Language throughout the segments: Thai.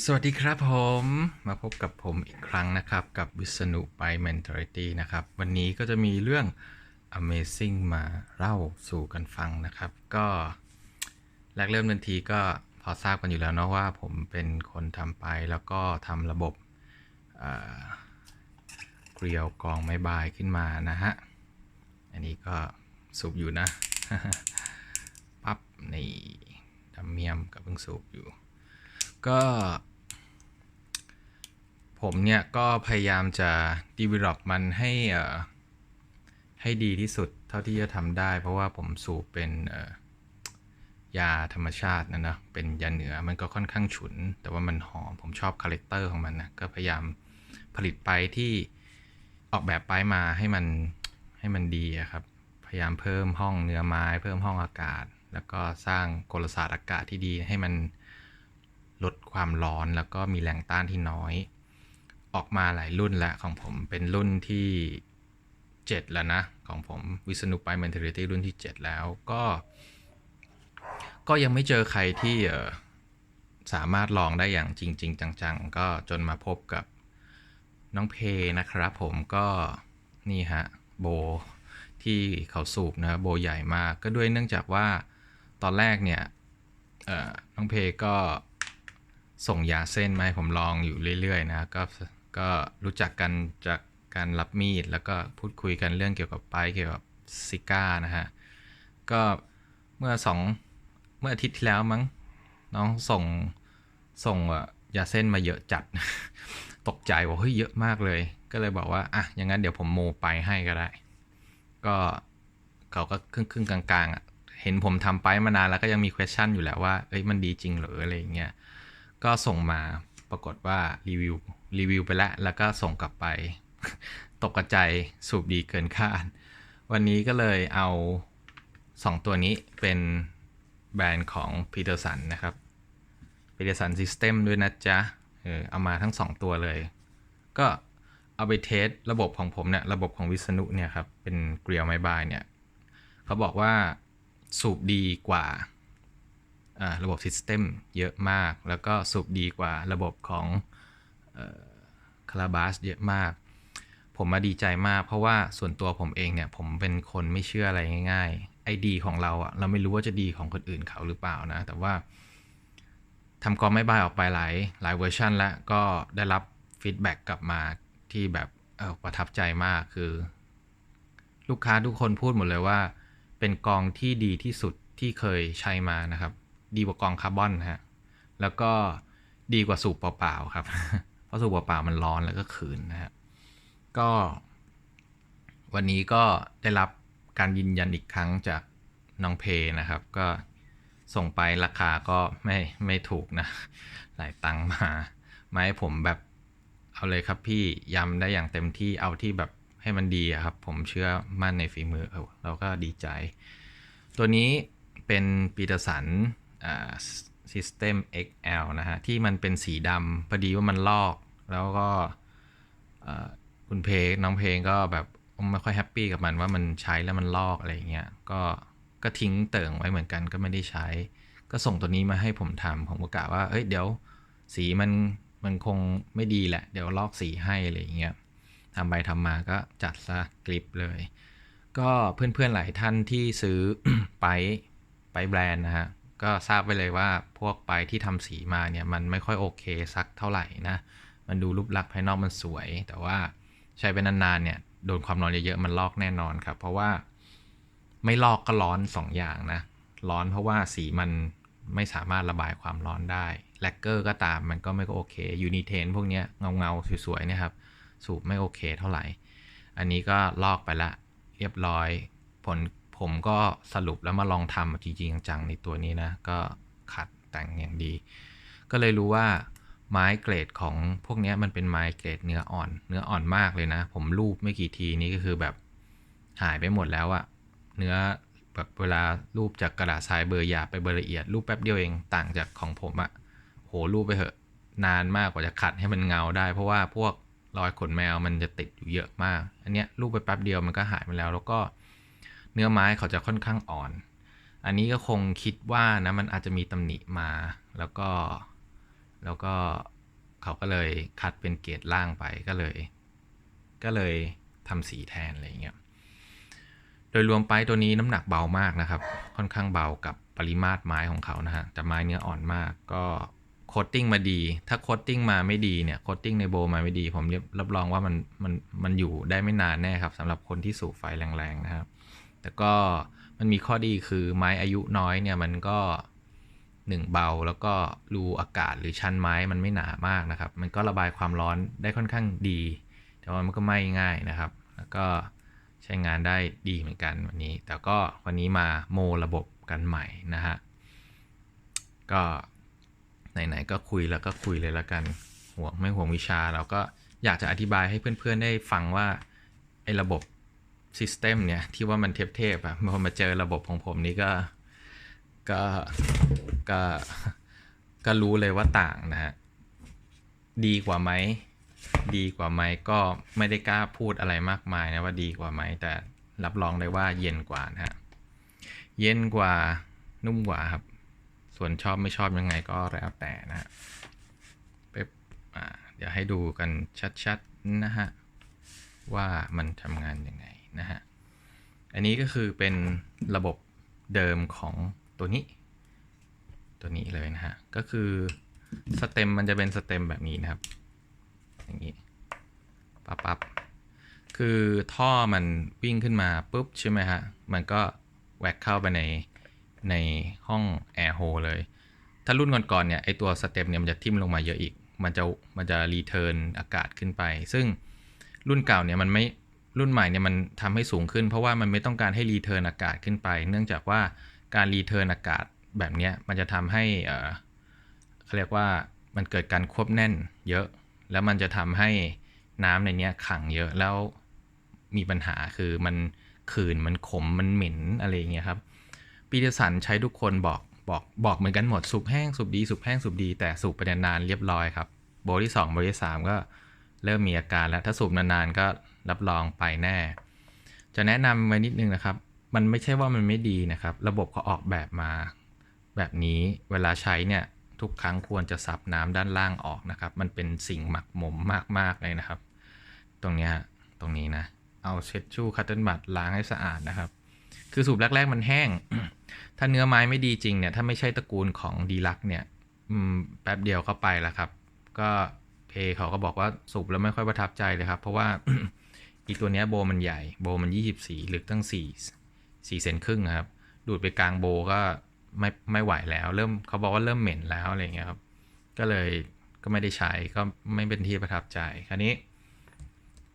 สวัสดีครับผมมาพบกับผมอีกครั้งนะครับกับวิษณุไป Mentality นะครับ วันนี้ก็จะมีเรื่อง Amazing มาเล่าสู่กันฟังนะครับ ก็แรกเริ่มทันทีก็พอทราบกันอยู่แล้วเนาะว่าผมเป็นคนทำไปแล้วก็ทำระบบเกลียวกองไม้บายขึ้นมานะฮะ อันนี้ก็สูบอยู่นะ ปั๊บนี่ดำเมียมกับเพิ่งสูบอยู่ ก็ ผมเนี่ยก็พยายามจะ develop มันให้ให้ดีที่สุดเท่าที่จะทำได้ เพราะว่าผมสูบเป็นยาธรรมชาตินะนะเป็นยาเหนือมันก็ค่อนข้างฉุน แต่ว่ามันหอม ผมชอบคาแรคเตอร์ของมันนะ ก็พยายามผลิตไปที่ออกแบบไปมาให้มันให้มันดีครับ พยายามเพิ่มห้องเนื้อไม้ เพิ่มห้องอากาศ แล้วก็สร้างกลศาสตร์อากาศที่ดีให้มัน ลดความร้อนแล้วก็มีแรงต้านที่น้อย ออกมาหลายรุ่นแล้วของผมเป็นรุ่นที่ 7 แล้วนะ ของผมวิษณุไป mentality รุ่นที่ 7 แล้วก็ ก็ยังไม่เจอใครที่สามารถลองได้อย่างจริงๆจัง ๆ ก็จนมาพบกับน้องเพนะครับผมก็นี่ฮะโบที่เขาสูบนะโบใหญ่มากก็ด้วยเนื่องจากว่าตอนแรกเนี่ยเออน้องเพก็ ส่งยาเส้นมาให้ผมลองอยู่เรื่อยๆนะก็ก็รู้จักกันจากการรับมีด แล้วก็พูดคุยกันเรื่องเกี่ยวกับไปเกี่ยวกับซิก้านะฮะ ก็เมื่อสองเมื่ออาทิตย์ที่แล้วมั้งน้องส่งส่งยาเส้นมาเยอะจัด ตกใจว่าเฮ้ยเยอะมากเลย ก็เลยบอกว่าอะอย่างนั้นเดี๋ยวผมโมไปให้ก็ได้ ก็เขาก็ครึ่งครึ่งกลางๆอะเห็นผมทำไปมานานแล้วก็ยังมี question อยู่แหละว่าเอ้ยมันดีจริงหรืออะไรอย่างเงี้ย ก็ส่งมาปรากฏว่ารีวิวรีวิวไปแล้ว แล้วก็ส่งกลับไป ตกกระใจสูบดีเกินคาด วันนี้ก็เลยเอา 2 ตัวนี้เป็นแบรนด์ของ Peterson นะครับ Peterson System ด้วยนะจ๊ะ เออเอามาทั้ง 2 ตัวเลย ก็เอาไปเทสระบบของผมเนี่ย ระบบของวิษณุเนี่ยครับ เป็นเกลียวไม้บายเนี่ย เขาบอกว่าสูบดีกว่า ระบบ System เยอะมาก แล้วก็สูบดีกว่าระบบของคาราบาสเยอะมาก ผมมาดีใจมาก เพราะว่าส่วนตัวผมเองเนี่ย ผมเป็นคนไม่เชื่ออะไรง่าย ๆ ไอดีของเราอะเราไม่รู้ว่าจะดีของคนอื่นเขาหรือเปล่านะ แต่ว่าทำกองไม่บายออกไปหลายหลายเวอร์ชันแล้วก็ได้รับฟีดแบ็กกลับมาที่แบบประทับใจมากคือ ลูกค้าทุกคนพูดหมดเลยว่า เป็นกองที่ดีที่สุดที่เคยใช้มานะครับ ดีกว่ากองคาร์บอนฮะแล้วก็ดีกว่าสูบเปล่าๆครับ เพราะสูบเปล่าๆมันร้อนแล้วก็ขืนนะฮะก็ วันนี้ก็ได้รับการยืนยันอีกครั้งจากน้องเพนะครับ ก็ส่งไปราคาก็ไม่ไม่ถูกนะ หลายตังมา มาให้ผมแบบเอาเลยครับพี่ย้ำได้อย่างเต็มที่เอาที่แบบให้มันดีครับ ผมเชื่อมั่นในฝีมือเราก็ดีใจ ตัวนี้เป็นปีเตอร์สัน System XL นะฮะ ที่มันเป็นสีดำพอดีว่ามันลอก แล้วก็เอ่อคุณเพลงน้องเพลงก็แบบไม่ค่อยแฮปปี้กับมันว่ามันใช้แล้วมันลอกอะไรเงี้ยก็ก็ทิ้งเติ่งไว้เหมือนกันก็ไม่ได้ใช้ ก็ส่งตัวนี้มาให้ผมทำผมก็กะว่าเอ้ยเดี๋ยวสีมันมันคงไม่ดีแหละ เดี๋ยวลอกสีให้อะไรเงี้ยทำไปทำมาก็จัดซะกริปเลย ก็เพื่อนๆหลายท่านที่ซื้อไปไปแบรนด์นะฮะ ก็ทราบไปเลยว่าพวกไปที่ทำสีมาเนี่ยมันไม่ค่อยโอเคสักเท่าไหร่นะ มันดูรูปลักษณ์ภายนอกมันสวย แต่ว่าใช้ไปนานๆเนี่ยโดนความร้อนเยอะๆมันลอกแน่นอนครับ เพราะว่าไม่ลอกก็ร้อน2ออย่างนะ ร้อนเพราะว่าสีมันไม่สามารถระบายความร้อนได้แลกเกอร์ก็ตามมันก็ไม่โอเคยูนิเทนพวกเนี้ยเงาๆสวยๆเนี่ยครับ สูบไม่โอเคเท่าไหร่ อันนี้ก็ลอกไปละเรียบร้อยผล ผมก็สรุปแล้วมาลองทำจริงๆจังๆในตัวนี้นะ ก็ขัดแต่งอย่างดี ก็เลยรู้ว่าไม้เกรดของพวกนี้มันเป็นไม้เกรดเนื้ออ่อน เนื้ออ่อนมากเลยนะ ผมรูปไม่กี่ทีนี้ก็คือแบบหายไปหมดแล้วอะเนื้อแบบเวลารูปจากกระดาษทรายเบอร์หยาบไปเบอร์ละเอียดรูปแป๊บเดียวเองต่างจากของผมอะโหรูปไปเหอะนานมากกว่าจะขัดให้มันเงาได้ เพราะว่าพวกรอยขนแมวมันจะติดอยู่เยอะมาก อันเนี้ยรูปไปแป๊บเดียวมันก็หายไปแล้ว แล้วก็ เนื้อไม้เขาจะค่อนข้างอ่อน อันนี้ก็คงคิดว่านะมันอาจจะมีตำหนิมาแล้วก็แล้วก็เขาก็เลยคัดเป็นเกรดล่างไปก็เลย ก็เลยทำสีแทนอะไรเงี้ย โดยรวมไปตัวนี้น้ำหนักเบามากนะครับ ค่อนข้างเบากับปริมาตรไม้ของเขานะฮะแต่ไม้เนื้ออ่อนมากก็โคตติ้งมาดี ถ้าโคตติ้งมาไม่ดีเนี่ยโคตติ้งในโบมาไม่ดี ผมรับรองว่ามันมันมันอยู่ได้ไม่นานแน่ครับสำหรับคนที่สูบไฟแรงๆนะครับ แต่ก็มันมีข้อดีคือไม้อายุน้อยเนี่ยมันก็หนึ่งเบาแล้วก็รูอากาศหรือชั้นไม้มันไม่หนามากนะครับ มันก็ระบายความร้อนได้ค่อนข้างดี แต่ว่ามันก็ไหม้ง่ายนะครับ แล้วก็ใช้งานได้ดีเหมือนกันวันนี้ แต่ก็วันนี้มาโมระบบกันใหม่นะฮะ ก็ไหนๆก็คุยแล้วก็คุยเลยแล้วกันห่วงไม่ห่วงวิชาเราก็อยากจะอธิบายให้เพื่อนๆได้ฟังว่าไอ้ระบบ ซิสเต็มเนี่ย ที่ว่ามันเทพๆอะพอมาเจอระบบของผมนี่ก็ก็ก็ก็รู้เลยว่าต่างนะฮะ ดีกว่าไหม ดีกว่าไหมก็ไม่ได้กล้าพูดอะไรมากมายนะว่าดีกว่าไหม แต่รับรองได้ว่าเย็นกว่านะฮะ เย็นกว่านุ่มกว่าครับ ส่วนชอบไม่ชอบยังไงก็แล้วแต่นะฮะเป๊บอ่าเดี๋ยวให้ดูกันชัดๆนะฮะ ว่ามันทำงานยังไง นะฮะ อันนี้ก็คือเป็นระบบเดิมของตัวนี้ ตัวนี้เลยนะฮะ ก็คือสเต็มมันจะเป็นสเต็มแบบนี้นะครับ อย่างนี้ปั๊บป๊บคือท่อมันวิ่งขึ้นมาปุ๊บใช่ไหมฮะ มันก็แหวกเข้าไปในในห้องแอร์โฮเลย ถ้ารุ่นก่อนๆเนี่ยไอตัวสเต็มเนี่ยมันจะทิ่มลงมาเยอะอีก มันจะมันจะรีเทิร์นอากาศขึ้นไป ซึ่งรุ่นเก่าเนี่ยมันไม่ รุ่นใหม่เนี่ยมันทำให้สูงขึ้น เพราะว่ามันไม่ต้องการให้รีเทิร์นอากาศขึ้นไป เนื่องจากว่าการรีเทิร์นอากาศแบบนี้มันจะทำให้เขาเรียกว่ามันเกิดการควบแน่นเยอะ แล้วมันจะทำให้น้ำในนี้ขังเยอะแล้วมีปัญหาคือมันขื่นมันขมมันเหม็นอะไรอย่างเงี้ยครับปีเตอร์สันใช้ทุกคนบอกบอกบอกเหมือนกันหมดสูบแห้งสูบดีสูบแห้งสูบดีแต่สูบไปนานๆเรียบร้อยครับโบที่2โบที่3ก็เริ่มมีอาการแล้วถ้าสูบนานๆก็ รับรองไปแน่ จะแนะนำไว้นิดนึงนะครับ มันไม่ใช่ว่ามันไม่ดีนะครับ ระบบเขาออกแบบมา แบบนี้เวลาใช้เนี่ยทุกครั้งควรจะซับน้ำด้านล่างออกนะครับ มันเป็นสิ่งหมักหมมมากๆเลยนะครับ ตรงนี้ตรงนี้นะ เอาเช็ดชู่คัตเติลบัตล้างให้สะอาดนะครับ คือสูบแรก ๆ มันแห้ง ถ้าเนื้อไม้ไม่ดีจริงเนี่ย ถ้าไม่ใช่ตระกูลของดีลักเนี่ยแป๊บเดียวก็ไปแล้วครับ ก็เพเขาก็บอกว่าสูบแล้วไม่ค่อยประทับใจเลยครับ เพราะว่า อีตัวเนี้ยโบมันใหญ่โบมัน 24 ลึกตั้ง 4 4เซนครึ่งครับ ดูดไปกลางโบก็ไม่ไม่ไหวแล้ว เริ่มเขาบอกว่าเริ่มเหม็นแล้วอะไรเงี้ยครับ ก็เลยก็ไม่ได้ใช้ก็ไม่เป็นที่ประทับใจ คราวนี้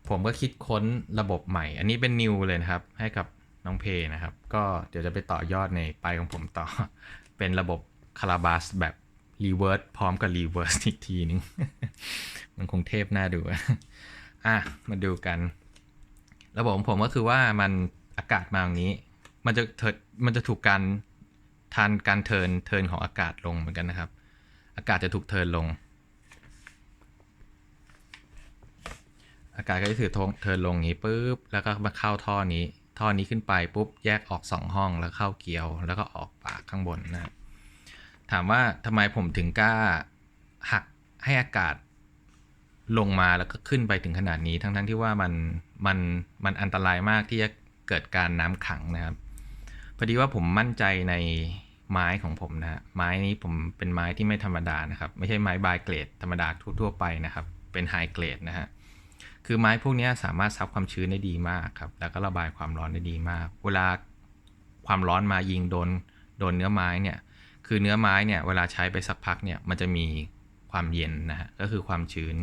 ผมก็คิดค้นระบบใหม่ อันนี้เป็นนิวเลยนะครับ ให้กับน้องเพนะครับ ก็เดี๋ยวจะไปต่อยอดในไปของผมต่อ เป็นระบบคาราบาสแบบรีเวิร์สพร้อมกับรีเวิร์สอีกทีนึง มันคงเทพน่าดู อะ มาดูกัน ระบบของผมก็คือว่ามันอากาศมาอย่างนี้ มันจะเทิร์นมันจะถูกการทานการเทินเทินของอากาศลงเหมือนกันนะครับ อากาศจะถูกเทินลง อากาศก็จะถือเทินลงอย่างนี้ปุ๊บแล้วก็มาเข้าท่อนี้ ท่อนี้ขึ้นไปปุ๊บแยกออก 2 ห้องแล้วเข้าเกลียว แล้วก็ออกปากข้างบนนะถามว่าทำไมผมถึงกล้าหักให้อากาศ ลงมาแล้วก็ขึ้นไปถึงขนาดนี้ ทั้งๆที่ว่ามันมันมันอันตรายมากที่จะเกิดการน้ำขังนะครับพอดีว่าผมมั่นใจในไม้ของผมนะฮะไม้นี้ผมเป็นไม้ที่ไม่ธรรมดานะครับ ไม่ใช่ไม้บายเกรดธรรมดาทั่วๆไปนะครับ เป็นไฮเกรดนะฮะคือไม้พวกนี้สามารถซับความชื้นได้ดีมากครับ แล้วก็ระบายความร้อนได้ดีมาก เวลาความร้อนมายิงโดนโดนเนื้อไม้เนี่ย คือเนื้อไม้เนี่ยเวลาใช้ไปสักพักเนี่ยมันจะมีความเย็นนะฮะก็คือความชื้น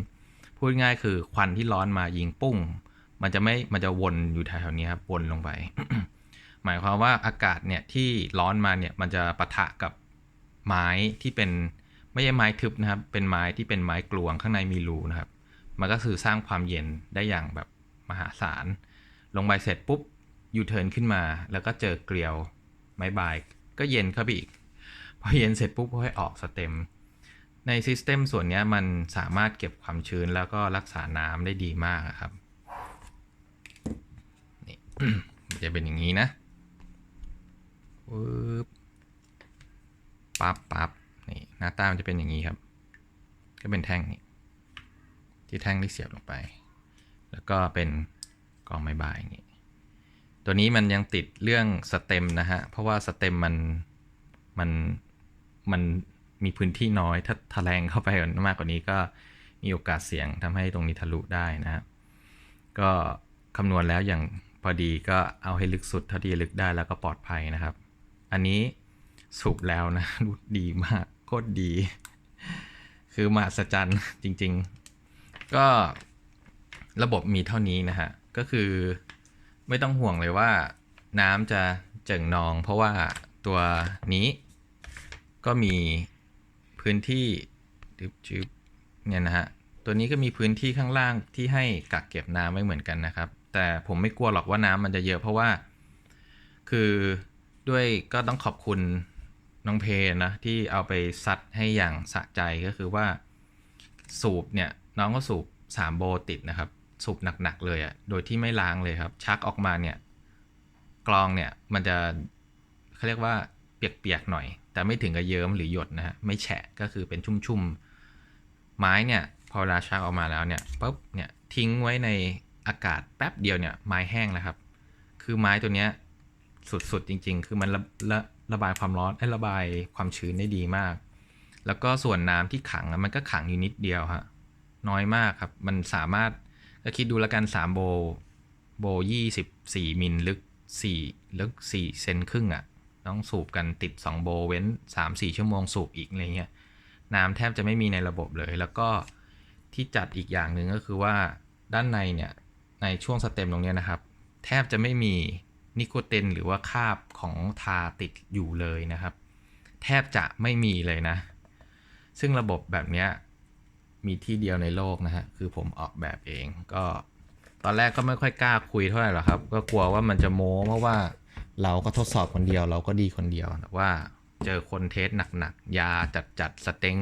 พูดง่ายคือควันที่ร้อนมายิงปุ้ง มันจะไม่มันจะวนอยู่แถวนี้ครับวนลงไป หมายความว่าอากาศเนี่ยที่ร้อนมาเนี่ยมันจะปะทะกับไม้ที่เป็นไม่ใช่ไม้ทึบนะครับ เป็นไม้ที่เป็นไม้กลวงข้างในมีรูนะครับ มันก็คือสร้างความเย็นได้อย่างแบบมหาศาล ลงไปเสร็จปุ๊บยูเทิร์นขึ้นมา แล้วก็เจอเกลียวไม้บาย ก็เย็นเข้าไปอีก พอเย็นเสร็จปุ๊บก็ให้ออกสเต็ม ในซิสเต็มส่วนนี้มันสามารถเก็บความชื้นแล้วก็รักษาน้ำได้ดีมากครับนี่จะเป็นอย่างนี้นะปึ๊บปั๊บปั๊บนี่หน้าตามันจะเป็นอย่างนี้ครับ ก็เป็นแท่งนี้ที่แท่งที่เสียบลงไป แล้วก็เป็นกองไม้บายอย่างนี้ตัวนี้มันยังติดเรื่องสเต็มนะฮะ เพราะว่าสเต็มมันมันมัน มีพื้นที่น้อย ถ้าทะแรงเข้าไปมากกว่านี้ก็มีโอกาสเสี่ยงทำให้ตรงนี้ทะลุได้นะฮะก็คำนวณแล้วอย่างพอดีก็เอาให้ลึกสุดเท่าที่ลึกได้แล้วก็ปลอดภัยนะครับ อันนี้สูบแล้วนะรู้ดีมากโคตรดี คือมหัศจรรย์จริง ๆ ก็ระบบมีเท่านี้นะฮะ ก็คือไม่ต้องห่วงเลยว่าน้ำจะเจิ่งนอง เพราะว่าตัวนี้ก็มี พื้นที่จึบเนี่ยนะฮะ ตัวนี้ก็มีพื้นที่ข้างล่างที่ให้กักเก็บน้ำไว้เหมือนกันนะครับ แต่ผมไม่กลัวหรอกว่าน้ำมันจะเยอะเพราะว่า คือด้วยก็ต้องขอบคุณน้องเพนะที่เอาไปซัดให้อย่างสะใจก็คือว่าสูบเนี่ยน้องก็สูบ3โบติดนะครับ สูบหนักๆเลยอะ่ะโดยที่ไม่ล้างเลยครับ ชักออกมาเนี่ยกรองเนี่ยมันจะเขาเรียกว่าเปียกๆหน่อย แต่ไม่ถึงกับเยิ้มหรือหยดนะฮะไม่แฉะก็คือเป็นชุ่มๆ ไม้เนี่ยพอเวลาชักออกมาแล้วเนี่ยปุ๊บเนี่ยทิ้งไว้ในอากาศแป๊บเดียวเนี่ยไม้แห้งแล้วครับ คือไม้ตัวเนี้ยสุดๆจริง ๆ คือมันระระระบายความร้อนไอ้ระบายความชื้นได้ดีมาก แล้วก็ส่วนน้ำที่ขังมันก็ขังอยู่นิดเดียวฮะน้อยมากครับ มันสามารถก็คิดดูแล้วกัน3โบโบ24มิลลึก4ลึก4เซนครึ่งอะ่ะ ต้องสูบกันติด 2 โบเว้น 3-4 ชั่วโมงสูบอีกอะไรเงี้ยน้ำแทบจะไม่มีในระบบเลย แล้วก็ที่จัดอีกอย่างหนึ่งก็คือว่าด้านในเนี่ย ในช่วงสเต็มตรงเนี้ยนะครับ แทบจะไม่มีนิโคตินหรือว่าคาบของทาติดอยู่เลยนะครับ แทบจะไม่มีเลยนะ ซึ่งระบบแบบนี้มีที่เดียวในโลกนะฮะคือผมออกแบบเองก็ตอนแรกก็ไม่ค่อยกล้าคุยเท่าไหร่หรอกครับ ก็กลัวว่ามันจะโม้เพราะว่า เราก็ทดสอบคนเดียวเราก็ดีคนเดียวแต่ว่าเจอคนเทสหนักๆยาจัดจัดสเต็ง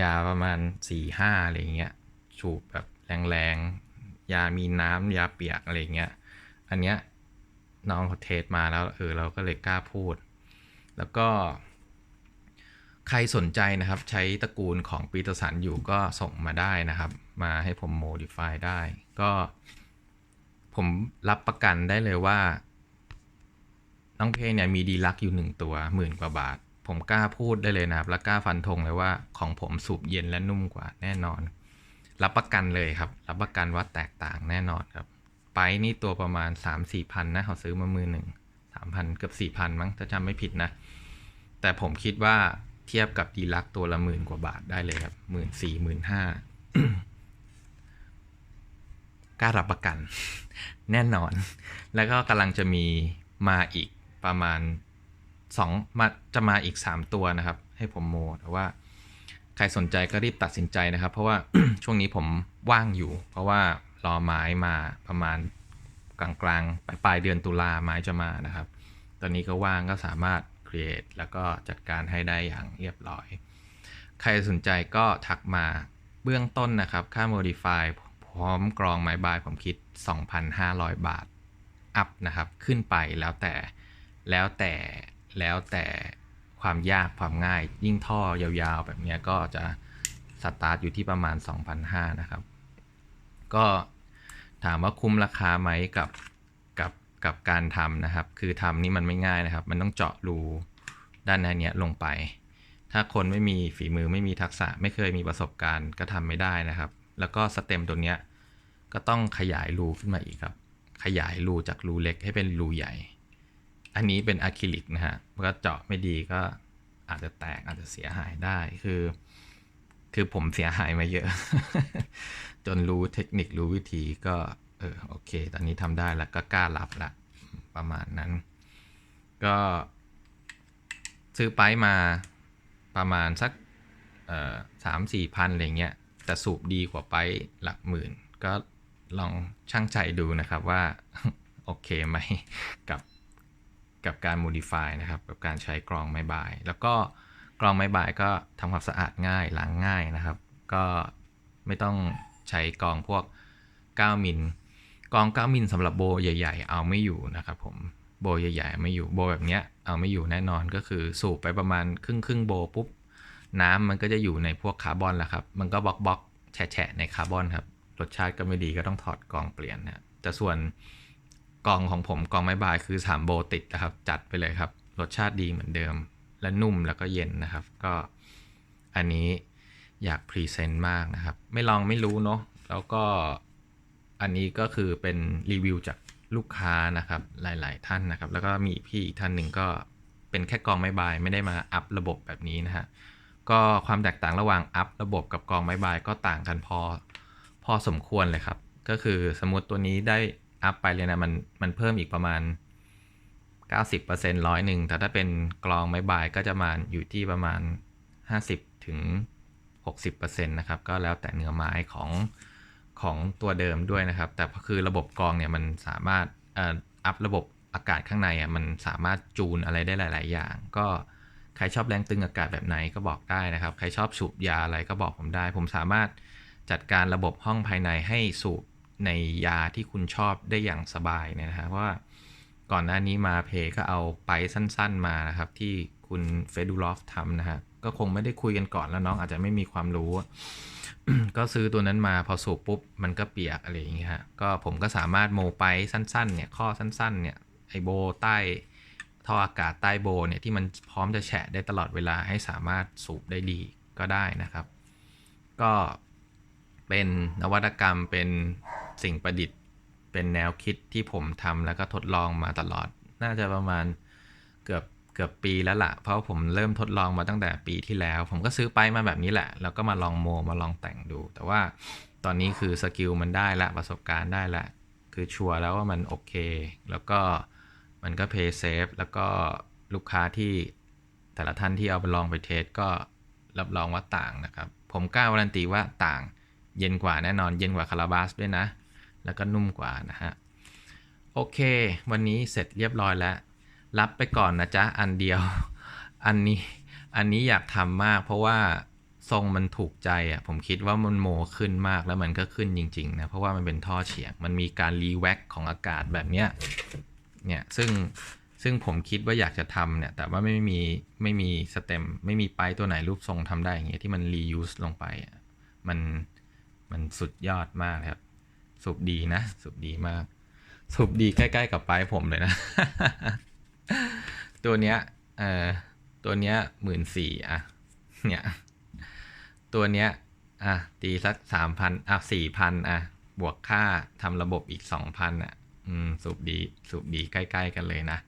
ยาประมาณ4ี่ห้าอะไรเงี้ยสูบแบบแรงๆ ยามีน้ำยาเปียกอะไรเงี้ยอันเนี้ยน้องเขาเทสมาแล้วเออเราก็เลยกล้าพูด แล้วก็ใครสนใจนะครับใช้ตระกูลของปีเตอร์สันอยู่ก็ส่งมาได้นะครับ มาให้ผมโมดิฟายได้ ก็ ผมรับประกันได้เลยว่า น้องเพเนี่ยมีดีลักอยู่หนึ่งตัวหมื่นกว่าบาท ผมกล้าพูดได้เลยนะครับ และกล้าฟันธงเลยว่าของผมสูบเย็นและนุ่มกว่าแน่นอน รับประกันเลยครับ รับประกันว่าแตกต่างแน่นอนครับ ไปนี่ตัวประมาณ 3 4พันนะเขาซื้อมามือหนึ่งสามพันเกือบสี่พันมั้งถ้าจำไม่ผิดนะ แต่ผมคิดว่าเทียบกับดีลักตัวละหมื่นกว่าบาทได้เลยครับหมื่นสี่หมื่นห้ากล้ารับประกัน แน่นอน แล้วก็กำลังจะมีมาอีก ประมาณสองมาจะมาอีก 3 ตัวนะครับ ให้ผมโมแต่ว่าใครสนใจก็รีบตัดสินใจนะครับ เพราะว่าช่วงนี้ผมว่างอยู่ เพราะว่ารอไม้มาประมาณกลางกลางๆปลายปลายเดือนตุลาไม้จะมานะครับ ตอนนี้ก็ว่างก็สามารถ create แล้วก็จัดการให้ได้อย่างเรียบร้อย ใครสนใจก็ทักมาเบื้องต้นนะครับ ค่า modify พร้อมกรองไม้บายผมคิด 2,500 บาท อัพนะครับ ขึ้นไปแล้วแต่ แล้วแต่แล้วแต่ความยากความง่าย ยิ่งท่อยาวๆ แบบเนี้ยก็จะสตาร์ทอยู่ที่ประมาณ 2,500 นะครับ ก็ถามว่าคุ้มราคาไหมกับกับกับการทำนะครับ คือทำนี่มันไม่ง่ายนะครับ มันต้องเจาะรูด้านในเนี้ยลงไป ถ้าคนไม่มีฝีมือไม่มีทักษะ ไม่เคยมีประสบการณ์ก็ทำไม่ได้นะครับ แล้วก็สเต็มตัวเนี้ยก็ต้องขยายรูขึ้นมาอีกครับ ขยายรูจากรูเล็กให้เป็นรูใหญ่ อันนี้เป็นอะคริลิกนะฮะมันก็เจาะไม่ดีก็อาจจะแตกอาจจะเสียหายได้คือ คือผมเสียหายมาเยอะ จนรู้เทคนิครู้วิธีก็เออโอเค ตอนนี้ทำได้แล้วก็กล้ารับละประมาณนั้น ก็ซื้อไปมาประมาณสักสามสี่พันอะไรเงี้ยแต่สูบดีกว่าไปหลักหมื่น ก็ลองช่างใจดูนะครับว่า โอเคไหมกับ กับการ modify นะครับ กับการใช้กรองไม้บาย แล้วก็กรองไม้บายก็ทำความสะอาดง่ายล้างง่ายนะครับ ก็ไม่ต้องใช้กรองพวก 9 มิลกรอง 9 มิลสำหรับโบใหญ่ ๆ เอาไม่อยู่นะครับผมโบใหญ่ๆไม่อยู่โบแบบเนี้ยเอาไม่อยู่แน่นอนก็คือสูบไปประมาณครึ่งครึ่งโบปุ๊บน้ำมันก็จะอยู่ในพวกคาร์บอนแหละครับ มันก็บล็อกบล็อกแฉะแฉะในคาร์บอนครับ รสชาติก็ไม่ดีก็ต้องถอดกรองเปลี่ยนนะแต่ส่วน กองของผมกองไม้บายคือ3โบติดนะครับ จัดไปเลยครับ รสชาติดีเหมือนเดิม และนุ่มแล้วก็เย็นนะครับ ก็อันนี้อยากพรีเซนต์มากนะครับ ไม่ลองไม่รู้เนาะแล้วก็อันนี้ก็คือเป็นรีวิวจากลูกค้านะครับหลาย ๆ ท่านนะครับ แล้วก็มีพี่อีกท่านหนึ่งก็เป็นแค่กองไม้บายไม่ได้มาอัพระบบแบบนี้นะฮะก็ความแตกต่างระหว่างอัพระบบกับกองไม้บายก็ต่างกันพอพอสมควรเลยครับ ก็คือสมมติตัวนี้ได้ อัพไปเลยนะมันมันเพิ่มอีกประมาณ 90%ร้อยหนึ่งแต่ถ้าเป็นกลองไม้บายก็จะมาอยู่ที่ประมาณ 50ถึง60%นะครับก็แล้วแต่เนื้อไม้ของของตัวเดิมด้วยนะครับ แต่คือระบบกรองเนี่ยมันสามารถอัพระบบอากาศข้างในอะมันสามารถจูนอะไรได้หลาย ๆ อย่าง ก็ใครชอบแรงตึงอากาศแบบไหนก็บอกได้นะครับ ใครชอบสูบยาอะไรก็บอกผมได้ ผมสามารถจัดการระบบห้องภายในให้สูบ ในยาที่คุณชอบได้อย่างสบายนยนะฮะเพราะว่าก่อนหน้านี้มาเพก็เอาไปสั้นๆมานะครับ ที่คุณเฟดูลอฟทำนะฮะก็คงไม่ได้คุยกันก่อนแล้วน้องอาจจะไม่มีความรู้ ก็ซื้อตัวนั้นมาพอสูบปุ๊บ มันก็เปียกอะไรอย่างเงี้ยฮะก็ผมก็สามารถโมไปสั้นๆเนี่ยข้อสั้นๆเนี่ยไอโบใต้ท่ออากาศใต้โบเนี่ยที่มันพร้อมจะแฉะได้ตลอดเวลาให้สามารถสูบได้ดีก็ได้นะครับ ก็เป็นนวัตกรรมเป็น สิ่งประดิษฐ์ เป็นแนวคิดที่ผมทำแล้วก็ทดลองมาตลอด น่าจะประมาณเกือบเกือบปีแล้วละ่ะ เพราะผมเริ่มทดลองมาตั้งแต่ปีที่แล้ว ผมก็ซื้อไปมาแบบนี้แหละ แล้วก็มาลองโมมาลองแต่งดู แต่ว่าตอนนี้คือสกิลมันได้ละประสบการณ์ได้ละ คือชัวร์แล้วว่ามันโอเค แล้วก็มันก็เพย์เซฟแล้วก็ลูกค้าที่แต่ละท่านที่เอาไปลองไปเทสก็รับรองว่าต่างนะครับ ผมกล้าการันตีว่าต่าง เย็นกว่าแน่นอนเย็นกว่าคาราบาสด้วยนะ แล้วก็นุ่มกว่านะฮะ โอเค วันนี้เสร็จเรียบร้อยแล้ว รับไปก่อนนะจ๊ะ อันเดียว อันนี้ อันนี้อยากทำมาก เพราะว่าทรงมันถูกใจอะ ผมคิดว่ามันโมขึ้นมากแล้วมันก็ขึ้นจริงๆนะ เพราะว่ามันเป็นท่อเฉียง มันมีการรีแวกของอากาศแบบเนี้ย เนี่ย ซึ่งซึ่งผมคิดว่าอยากจะทำเนี่ย แต่ว่าไม่มีไม่มีสเต็ม ไม่มีไปตัวไหนรูปทรงทำได้อย่างเงี้ยที่มันรียูสลงไปอะมันมันสุดยอดมากครับ สูบดีนะสูบดีมาก สูบดีใกล้ๆกับปลายผมเลยนะ ตัวเนี้ยเอ่อตัวเนี้ยหมื่นสี่อะเนี่ยตัวเนี้ยอะตีสักสามพันอะสี่พันอะบวกค่าทำระบบอีกสองพันอะอืมสูบดีสูบดีใกล้ๆกันเลยนะ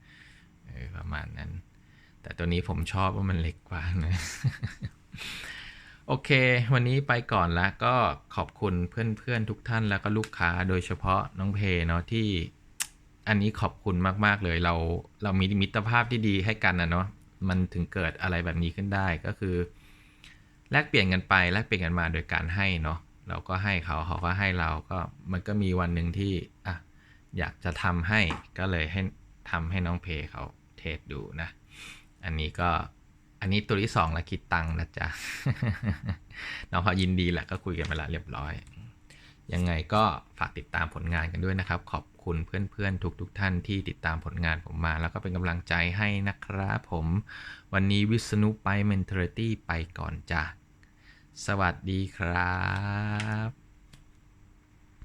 เออประมาณนั้น แต่ตัวนี้ผมชอบว่ามันเล็กกว่านะ โอเค วันนี้ไปก่อนแล้วก็ขอบคุณเพื่อนๆทุกท่านแล้วก็ลูกค้าโดยเฉพาะน้องเพเนาะที่ อันนี้ขอบคุณมากๆเลยเราเรามีมิตรภาพที่ดีให้กันนะเนาะมันถึงเกิดอะไรแบบนี้ขึ้นได้ก็คือ แลกเปลี่ยนกันไปแลกเปลี่ยนกันมาโดยการให้เนาะเราก็ให้เขาเขาก็ให้เราก็มันก็มีวันหนึ่งที่อะอยากจะทำให้ก็เลยให้ทำให้น้องเพเขาเทสดูนะ อันนี้ก็ อันนี้ตัวที่สองแล้วคิดตังนะจ๊ะน้องเขายินดีแหละก็คุยกันไปและเรียบร้อย ยังไงก็ฝากติดตามผลงานกันด้วยนะครับ ขอบคุณเพื่อนๆ ทุกๆทท่านที่ติดตามผลงานผมมา แล้วก็เป็นกำลังใจให้นะครับผม วันนี้วิษณุไป Mentality ไปก่อนจ้ะสวัสดีครับ